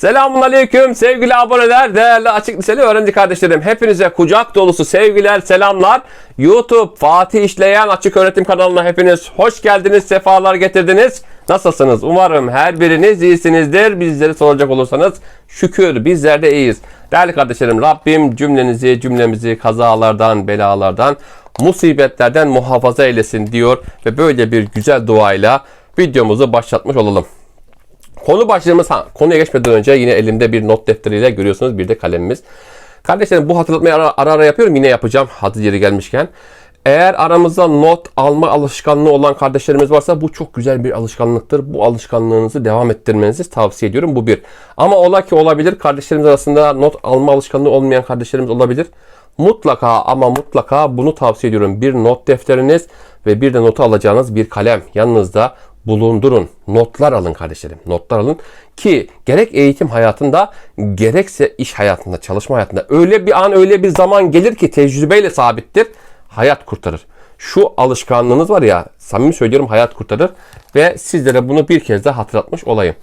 Selamun Aleyküm sevgili aboneler, değerli açık liseli öğrenci kardeşlerim. Hepinize kucak dolusu sevgiler, selamlar. YouTube Fatih İşleyen Açık Öğretim kanalına hepiniz hoş geldiniz, sefalar getirdiniz. Nasılsınız? Umarım her biriniz iyisinizdir. Bizleri soracak olursanız şükür bizler de iyiyiz. Değerli kardeşlerim Rabbim cümlenizi, cümlemizi kazalardan, belalardan, musibetlerden muhafaza eylesin diyor ve böyle bir güzel duayla videomuzu başlatmış olalım. Konu başlığımız ha, konuya geçmeden önce yine elimde bir not defteriyle görüyorsunuz bir de kalemimiz. Kardeşlerim bu hatırlatmayı ara ara, ara yapıyorum yine yapacağım hadi yeri gelmişken. Eğer aramızda not alma alışkanlığı olan kardeşlerimiz varsa bu çok güzel bir alışkanlıktır. Bu alışkanlığınızı devam ettirmenizi tavsiye ediyorum. Bu bir. Ama ola ki olabilir kardeşlerimiz arasında not alma alışkanlığı olmayan kardeşlerimiz olabilir. Mutlaka ama mutlaka bunu tavsiye ediyorum. Bir not defteriniz ve bir de notu alacağınız bir kalem yanınızda bulundurun. Notlar alın kardeşlerim. Notlar alın ki gerek eğitim hayatında gerekse iş hayatında, çalışma hayatında öyle bir an öyle bir zaman gelir ki tecrübeyle sabittir. Hayat kurtarır. Şu alışkanlığınız var ya samimi söylüyorum hayat kurtarır ve sizlere bunu bir kez daha hatırlatmış olayım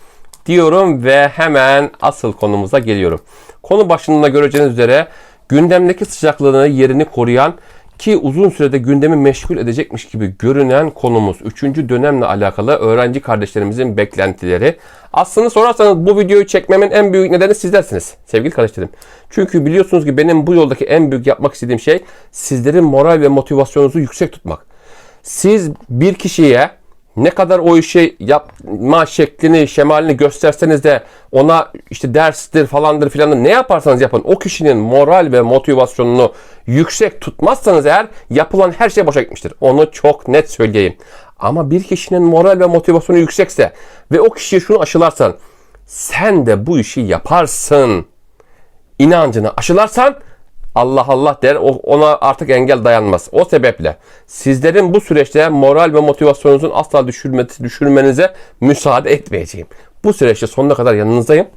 diyorum ve hemen asıl konumuza geliyorum. Konu başlığında göreceğiniz üzere gündemdeki sıcaklığını yerini koruyan ki uzun sürede gündemi meşgul edecekmiş gibi görünen konumuz 3. dönemle alakalı öğrenci kardeşlerimizin beklentileri. Aslında sorarsanız bu videoyu çekmemin en büyük nedeni sizlersiniz sevgili kardeşlerim. Çünkü biliyorsunuz ki benim bu yoldaki en büyük yapmak istediğim şey sizlerin moral ve motivasyonunuzu yüksek tutmak. Siz bir kişiye ne kadar o işi yapma şeklini, şemalini gösterseniz de ona işte derstir falandır filandır ne yaparsanız yapın o kişinin moral ve motivasyonunu yüksek tutmazsanız eğer yapılan her şey boşa gitmiştir. Onu çok net söyleyeyim. Ama bir kişinin moral ve motivasyonu yüksekse ve o kişiye şunu aşılarsan sen de bu işi yaparsın inancını aşılarsan Allah Allah der ona artık engel dayanmaz. O sebeple sizlerin bu süreçte moral ve motivasyonunuzun asla düşürmesi, düşürmenize müsaade etmeyeceğim. Bu süreçte sonuna kadar yanınızdayım.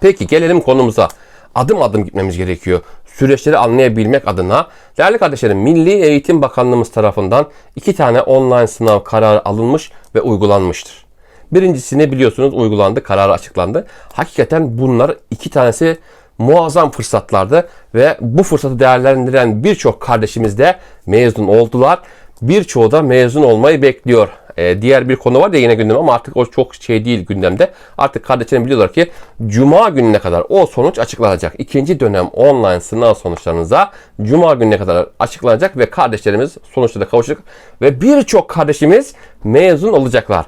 Peki gelelim konumuza. Adım adım gitmemiz gerekiyor. Süreçleri anlayabilmek adına. Değerli kardeşlerim Milli Eğitim Bakanlığımız tarafından iki tane online sınav kararı alınmış ve uygulanmıştır. Birincisini biliyorsunuz uygulandı, kararı açıklandı. Hakikaten bunlar iki tanesi muazzam fırsatlardı ve bu fırsatı değerlendiren birçok kardeşimiz de mezun oldular. Birçoğu da mezun olmayı bekliyor. Ee, diğer bir konu var da yine gündem ama artık o çok şey değil gündemde. Artık kardeşlerim biliyorlar ki Cuma gününe kadar o sonuç açıklanacak. İkinci dönem online sınav sonuçlarınıza Cuma gününe kadar açıklanacak ve kardeşlerimiz sonuçlara kavuşacak ve birçok kardeşimiz mezun olacaklar.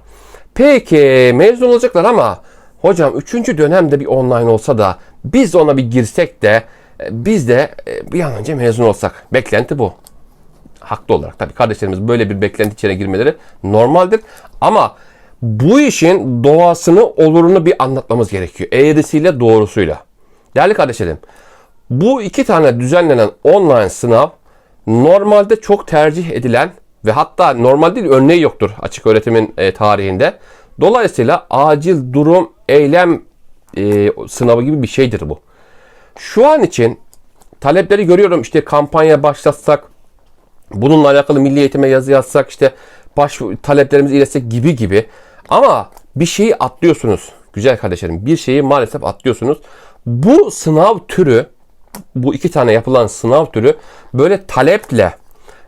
Peki mezun olacaklar ama hocam 3. dönemde bir online olsa da biz ona bir girsek de e, biz de e, bir an önce mezun olsak. Beklenti bu. Haklı olarak tabii kardeşlerimiz böyle bir beklenti içine girmeleri normaldir. Ama bu işin doğasını, olurunu bir anlatmamız gerekiyor. Eğrisiyle doğrusuyla. Değerli kardeşlerim, bu iki tane düzenlenen online sınav normalde çok tercih edilen ve hatta normal değil örneği yoktur açık öğretimin e, tarihinde. Dolayısıyla acil durum eylem e, sınavı gibi bir şeydir bu. Şu an için talepleri görüyorum işte kampanya başlatsak, bununla alakalı milli eğitime yazı yazsak, işte baş taleplerimizi iletsek gibi gibi. Ama bir şeyi atlıyorsunuz güzel kardeşlerim. Bir şeyi maalesef atlıyorsunuz. Bu sınav türü, bu iki tane yapılan sınav türü böyle taleple,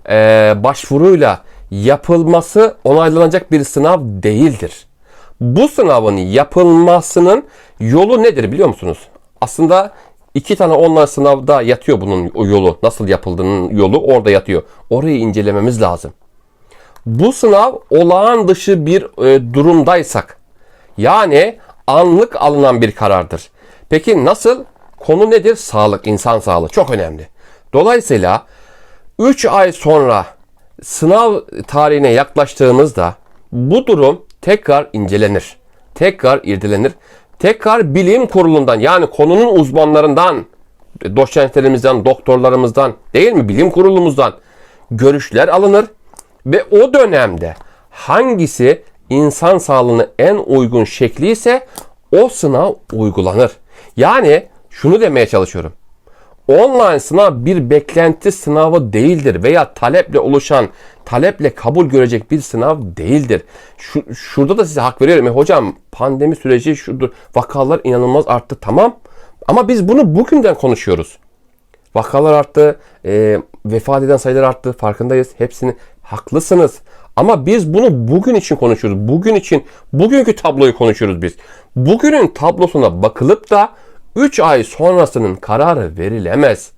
e, başvuruyla yapılması onaylanacak bir sınav değildir. Bu sınavın yapılmasının yolu nedir biliyor musunuz? Aslında iki tane online sınavda yatıyor bunun yolu. Nasıl yapıldığının yolu orada yatıyor. Orayı incelememiz lazım. Bu sınav olağan dışı bir e, durumdaysak yani anlık alınan bir karardır. Peki nasıl? Konu nedir? Sağlık, insan sağlığı. Çok önemli. Dolayısıyla 3 ay sonra sınav tarihine yaklaştığımızda bu durum tekrar incelenir. Tekrar irdelenir. Tekrar bilim kurulundan yani konunun uzmanlarından, doçentlerimizden, doktorlarımızdan değil mi bilim kurulumuzdan görüşler alınır ve o dönemde hangisi insan sağlığına en uygun şekli ise o sınav uygulanır. Yani şunu demeye çalışıyorum. Online sınav bir beklenti sınavı değildir veya taleple oluşan, taleple kabul görecek bir sınav değildir. Şu, şurada da size hak veriyorum. E, hocam pandemi süreci şudur, vakalar inanılmaz arttı tamam. Ama biz bunu bugünden konuşuyoruz. Vakalar arttı, e, vefat eden sayılar arttı, farkındayız. Hepsini haklısınız. Ama biz bunu bugün için konuşuyoruz. Bugün için, bugünkü tabloyu konuşuyoruz biz. Bugünün tablosuna bakılıp da 3 ay sonrasının kararı verilemez.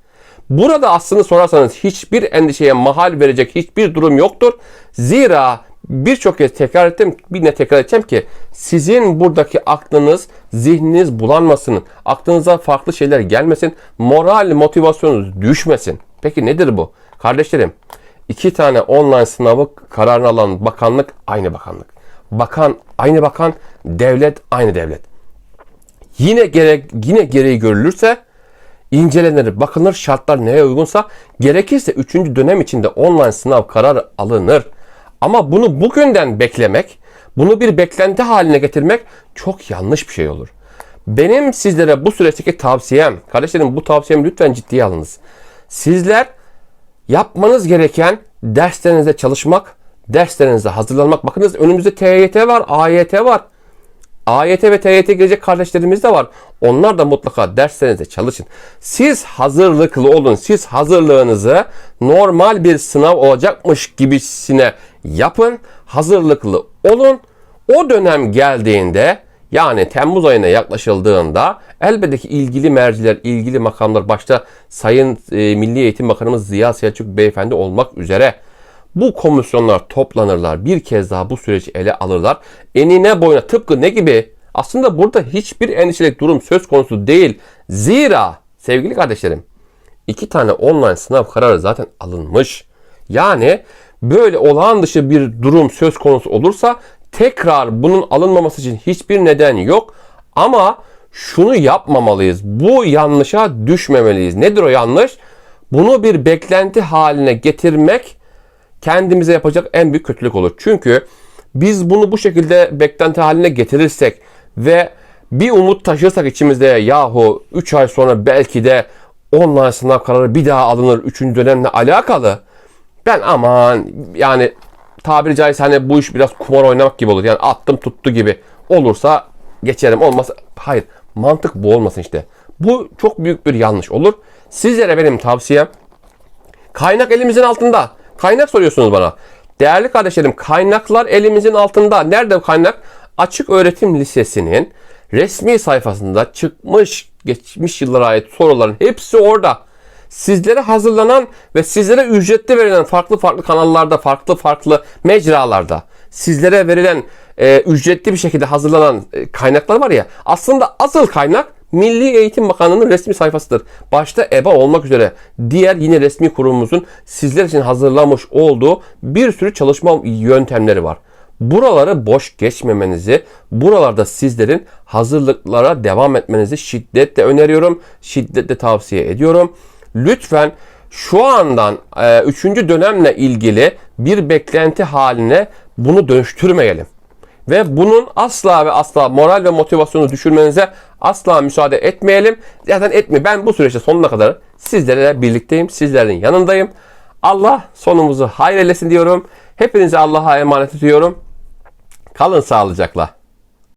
Burada aslında sorarsanız hiçbir endişeye mahal verecek hiçbir durum yoktur. Zira birçok kez tekrar ettim, bir ne tekrar edeceğim ki sizin buradaki aklınız, zihniniz bulanmasın, aklınıza farklı şeyler gelmesin, moral, motivasyonunuz düşmesin. Peki nedir bu? Kardeşlerim, iki tane online sınavı kararını alan bakanlık aynı bakanlık. Bakan aynı bakan, devlet aynı devlet. Yine gerek yine gereği görülürse incelenir, bakılır, şartlar neye uygunsa gerekirse 3. dönem içinde online sınav kararı alınır. Ama bunu bugünden beklemek, bunu bir beklenti haline getirmek çok yanlış bir şey olur. Benim sizlere bu süreçteki tavsiyem, kardeşlerim bu tavsiyemi lütfen ciddiye alınız. Sizler yapmanız gereken derslerinize çalışmak, derslerinize hazırlanmak. Bakınız önümüzde TYT var, AYT var. AYT ve TYT gelecek kardeşlerimiz de var. Onlar da mutlaka derslerinize çalışın. Siz hazırlıklı olun. Siz hazırlığınızı normal bir sınav olacakmış gibisine yapın. Hazırlıklı olun. O dönem geldiğinde yani Temmuz ayına yaklaşıldığında elbette ki ilgili merciler, ilgili makamlar başta Sayın e, Milli Eğitim Bakanımız Ziya Selçuk Beyefendi olmak üzere bu komisyonlar toplanırlar. Bir kez daha bu süreci ele alırlar. Enine boyuna tıpkı ne gibi? Aslında burada hiçbir endişelik durum söz konusu değil. Zira sevgili kardeşlerim iki tane online sınav kararı zaten alınmış. Yani böyle olağan dışı bir durum söz konusu olursa tekrar bunun alınmaması için hiçbir neden yok. Ama şunu yapmamalıyız. Bu yanlışa düşmemeliyiz. Nedir o yanlış? Bunu bir beklenti haline getirmek kendimize yapacak en büyük kötülük olur. Çünkü biz bunu bu şekilde beklenti haline getirirsek ve bir umut taşırsak içimizde yahu 3 ay sonra belki de online sınav kararı bir daha alınır 3. dönemle alakalı. Ben aman yani tabiri caizse hani bu iş biraz kumar oynamak gibi olur. Yani attım tuttu gibi olursa geçerim olmaz. Hayır mantık bu olmasın işte. Bu çok büyük bir yanlış olur. Sizlere benim tavsiyem kaynak elimizin altında. Kaynak soruyorsunuz bana. Değerli kardeşlerim kaynaklar elimizin altında. Nerede kaynak? Açık Öğretim Lisesi'nin resmi sayfasında çıkmış geçmiş yıllara ait soruların hepsi orada. Sizlere hazırlanan ve sizlere ücretli verilen farklı farklı kanallarda, farklı farklı mecralarda sizlere verilen e, ücretli bir şekilde hazırlanan e, kaynaklar var ya aslında asıl kaynak Milli Eğitim Bakanlığı'nın resmi sayfasıdır. Başta EBA olmak üzere diğer yine resmi kurumumuzun sizler için hazırlamış olduğu bir sürü çalışma yöntemleri var. Buraları boş geçmemenizi, buralarda sizlerin hazırlıklara devam etmenizi şiddetle öneriyorum, şiddetle tavsiye ediyorum. Lütfen şu andan 3. E, dönemle ilgili bir beklenti haline bunu dönüştürmeyelim. Ve bunun asla ve asla moral ve motivasyonu düşürmenize asla müsaade etmeyelim. Zaten etme. Ben bu süreçte sonuna kadar sizlerle birlikteyim. Sizlerin yanındayım. Allah sonumuzu hayır eylesin diyorum. Hepinizi Allah'a emanet ediyorum. Kalın sağlıcakla.